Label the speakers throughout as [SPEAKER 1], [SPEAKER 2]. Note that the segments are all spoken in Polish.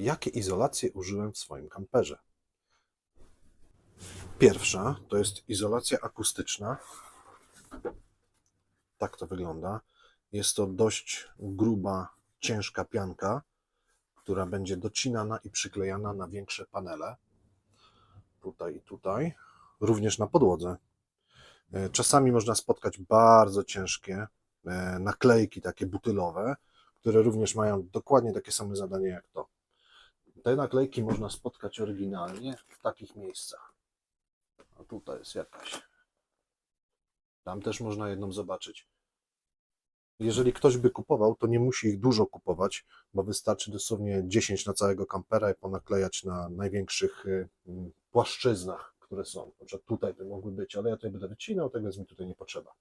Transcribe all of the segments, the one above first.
[SPEAKER 1] Jakie izolacje użyłem w swoim kamperze? Pierwsza to jest izolacja akustyczna. Tak to wygląda. Jest to dość gruba, ciężka pianka, która będzie docinana i przyklejana na większe panele. Tutaj i tutaj. Również na podłodze. E, Czasami można spotkać bardzo ciężkie e, naklejki, takie butylowe, które również mają dokładnie takie same zadanie jak to. Te naklejki można spotkać oryginalnie w takich miejscach. A tutaj jest jakaś. Tam też można jedną zobaczyć. Jeżeli ktoś by kupował, to nie musi ich dużo kupować, bo wystarczy dosłownie 10 na całego kampera i ponaklejać na największych y, mm, płaszczyznach, które są. Na przykład tutaj by mogły być, ale ja tutaj będę wycinał, tak więc mi tutaj nie potrzeba.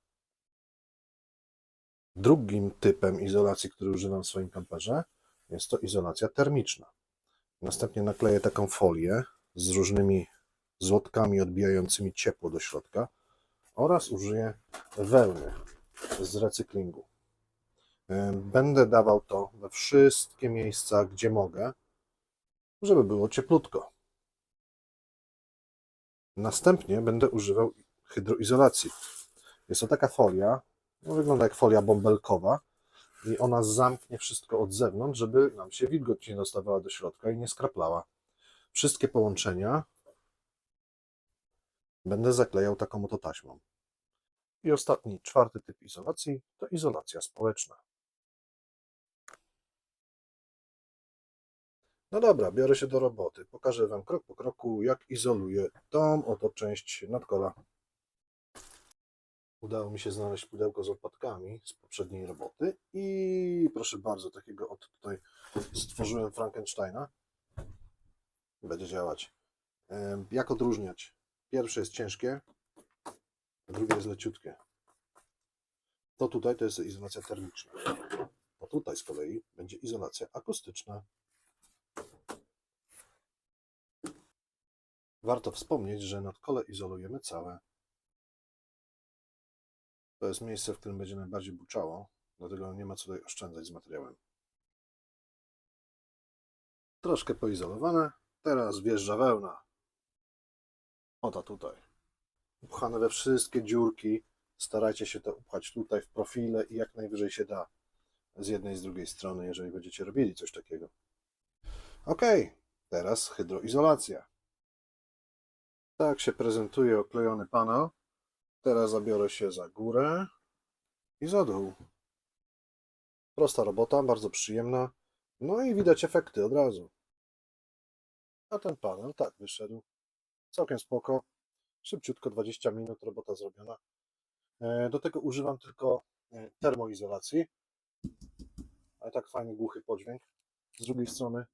[SPEAKER 1] Drugim typem izolacji, który używam w swoim kamperze, jest to izolacja termiczna. Następnie nakleję taką folię z różnymi złotkami odbijającymi ciepło do środka oraz użyję wełny z recyklingu. E, Będę dawał to we wszystkie miejsca, gdzie mogę, żeby było cieplutko. Następnie będę używał hydroizolacji. Jest to taka folia, no wygląda jak folia bąbelkowa i ona zamknie wszystko od zewnątrz, żeby nam się wilgoć nie dostawała do środka i nie skraplała. Wszystkie połączenia będę zaklejał taką oto taśmą. I ostatni, czwarty typ izolacji to izolacja społeczna. No dobra, biorę się do roboty. Pokażę Wam krok po kroku, jak izoluję tą oto część nadkola. Udało mi się znaleźć pudełko z odpadkami z poprzedniej roboty i proszę bardzo, takiego od tutaj stworzyłem Frankensteina. Będzie działać. Jak odróżniać? Pierwsze jest ciężkie, drugie jest leciutkie. To tutaj to jest izolacja termiczna. To tutaj z kolei będzie izolacja akustyczna. Warto wspomnieć, że nadkole izolujemy całe. To jest miejsce, w którym będzie najbardziej buczało, dlatego nie ma co tutaj oszczędzać z materiałem. Troszkę poizolowane. Teraz wjeżdża wełna. Oto tutaj. Upchane we wszystkie dziurki. Starajcie się to upchać tutaj w profile i jak najwyżej się da. Z jednej i z drugiej strony, jeżeli będziecie robili coś takiego. Ok, teraz hydroizolacja. Tak się prezentuje oklejony panel. Teraz zabiorę się za górę i za dół. Prosta robota, bardzo przyjemna. No i widać efekty od razu. A ten panel tak wyszedł. Całkiem spoko. Szybciutko, 20 minut, robota zrobiona. E, Do tego używam tylko e, termoizolacji. Ale tak fajny, głuchy podźwięk. Z drugiej strony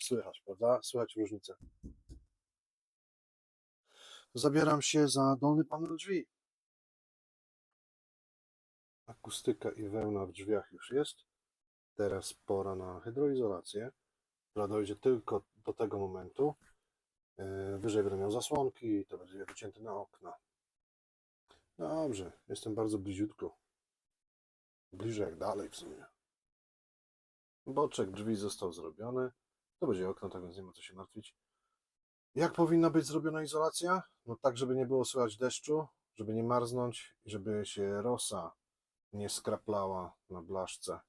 [SPEAKER 1] słychać, prawda? Słychać różnicę. Zabieram się za dolny panel drzwi. Akustyka i wełna w drzwiach już jest. Teraz pora na hydroizolację, która dojdzie tylko do tego momentu. Yy, Wyżej będę miał zasłonki i to będzie wycięte na okna. Dobrze, jestem bardzo bliziutko. Bliżej jak dalej w sumie. Boczek drzwi został zrobiony. To będzie okno, tak więc nie ma co się martwić. Jak powinna być zrobiona izolacja? No tak, żeby nie było słychać deszczu, żeby nie marznąć i żeby się rosa nie skraplała na blaszce.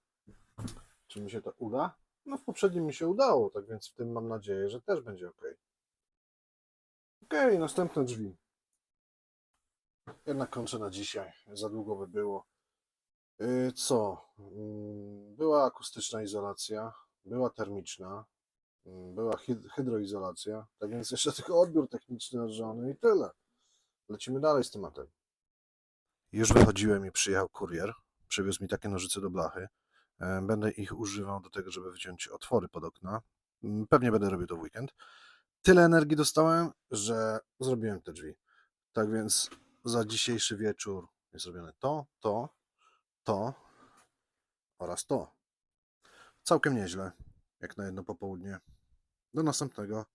[SPEAKER 1] Czy mi się to uda? No w poprzednim mi się udało, tak więc w tym mam nadzieję, że też będzie ok. Ok, następne drzwi. Jednak kończę na dzisiaj. Za długo by było. Yy, Co? Yy, Była akustyczna izolacja, była termiczna, Mm, była hyd- hydroizolacja, tak więc jeszcze tylko odbiór techniczny od żony i tyle. Lecimy dalej z tematem. Już wychodziłem i przyjechał kurier. Przywiózł mi takie nożyce do blachy. E, Będę ich używał do tego, żeby wyciąć otwory pod okna. Mm, Pewnie będę robił to w weekend. Tyle energii dostałem, że zrobiłem te drzwi. Tak więc za dzisiejszy wieczór jest zrobione to, to, to oraz to. Całkiem nieźle, jak na jedno popołudnie. Do następnego.